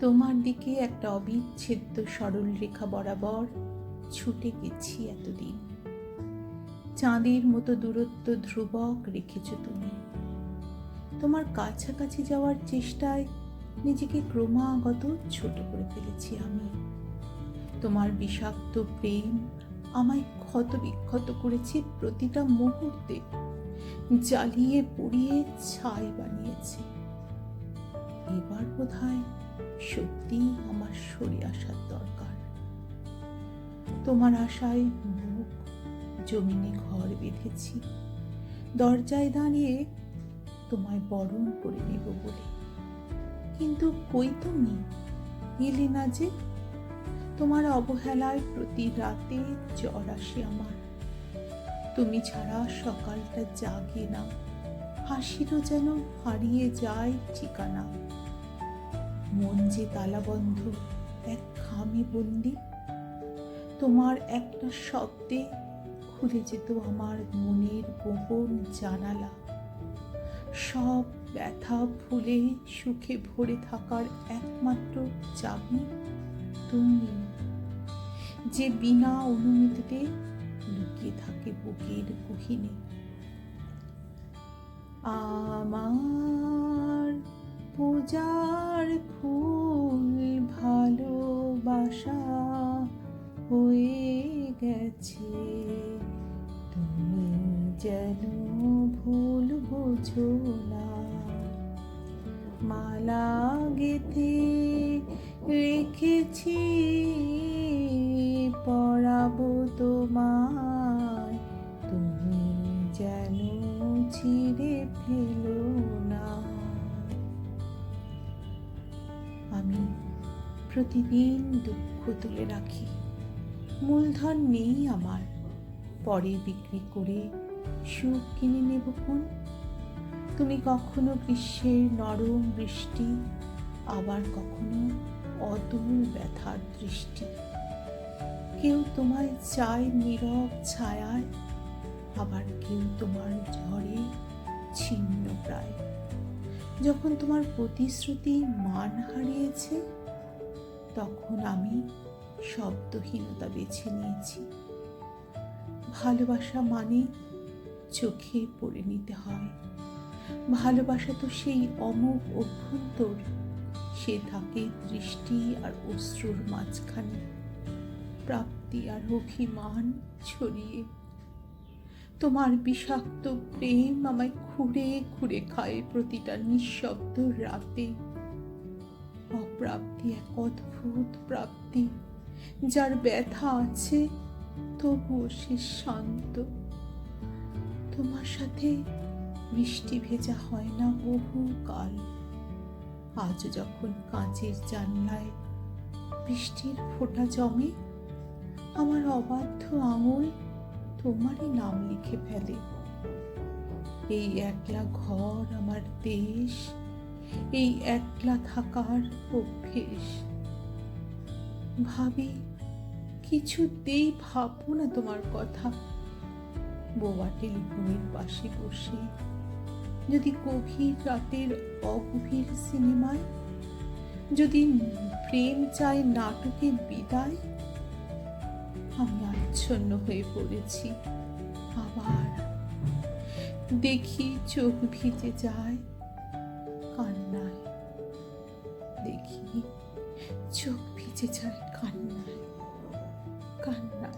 তোমার দিকে একটা অবিচ্ছেদ্য সরল রেখা বরাবর ছুটে গেছি এতদিন। চাঁদের মতো দূরত্ব ধ্রুবক রেখেছ তুমি। তোমার কাছাকাছি যাওয়ার চেষ্টায় নিজেকে ক্রমাগত ছোট করে ফেলেছি আমি। তোমার বিষাক্ত প্রেম আমায় ক্ষত বিক্ষত করেছে প্রতিটা মুহূর্তে। জ্বালিয়ে পুড়িয়ে ছাই বানিয়েছে। এবার বোধ হয় সত্যি আমার সরে আসার দরকার। তোমার আশায় মুখ, জমিনে ঘর বেঁধেছি। দরজায় দাঁড়িয়ে তোমায় বরণ করে নেব বলে। কিন্তু কই তুমি? এলে না যে? তোমার অবহেলায় প্রতি রাতে জ্বর আসে আমার। তুমি ছাড়া সকালটা জাগে না। হাসিরও যেন হারিয়ে যায় ঠিকানা। মন যে তালাবন্ধ, এক খামে বন্দি। তোমার একটা শব্দে খুলে যেত আমার মনের গোপন জানালা। সব ব্যথা ভুলে সুখে ভরে থাকার একমাত্র চাবি তুমি। যে বিনা অনুমতিতে লুকিয়ে থাকে বুকের গহীনে। আমার ভালোবাসা হয়ে গেছে। তুমি যেন ভুল বোঝো না। মালা গেথে রেখেছি পড়াবো তোমায় প্রতিদিন দুঃখ তুলে রাখি। মূলধন নেই আমার। পরে বিক্রি করে সুখ কিনে নেব কোন? তুমি কখনো গ্রীষ্মের নরম বৃষ্টি, আবার কখনো অদূর ব্যথার দৃষ্টি। কেউ তোমায় চায় নীরব ছায়ায়, আবার কেউ তোমার ঝড়ে ছিন্ন প্রায়। যখন তোমার প্রতিশ্রুতি মান হারিয়েছে তখন আমি শব্দহীনতা বেছে নিয়েছি। ভালোবাসা মানে চোখে পড়ে নিতে হয়। ভালোবাসা তো সেই অমোঘ অভ্যন্তর, সে থাকে দৃষ্টি আর অশ্রুর মাঝখানে। প্রাপ্তি আর অভিমান ছড়িয়ে। তোমার বিষাক্ত প্রেম আমায় খুঁড়ে খুঁড়ে খায় প্রতিটা নিঃশব্দ রাতে। অপ্রাপ্তি, এক অদ্ভুত প্রাপ্তি। যার ব্যথা আছে, তবুও সে শান্ত। তোমার সাথে বৃষ্টি ভেজা হয় না বহু কাল আজ যখন কাঁচের জানলায় বৃষ্টির ফোঁটা জমে, আমার অবাধ্য আঙুল তোমারই নাম লিখে ফেলে। এই একলা ঘর আমার দেশ এই একলা থাকার অভ্যেস। ভাবি, কিছুতেই ভাববো না তোমার কথা। বোবা টেলিফোনের পাশে বসে, যদি গভীর রাতের অগভীর সিনেমায়, যদি প্রেম চায় নাটকের বিদায়, আমি আচ্ছন্ন হয়ে পড়েছি। আবার দেখি চোখ ভিজে যায়। কান্নায়। দেখি চোখ ভিজে যায় কান্নায়। কান্নায়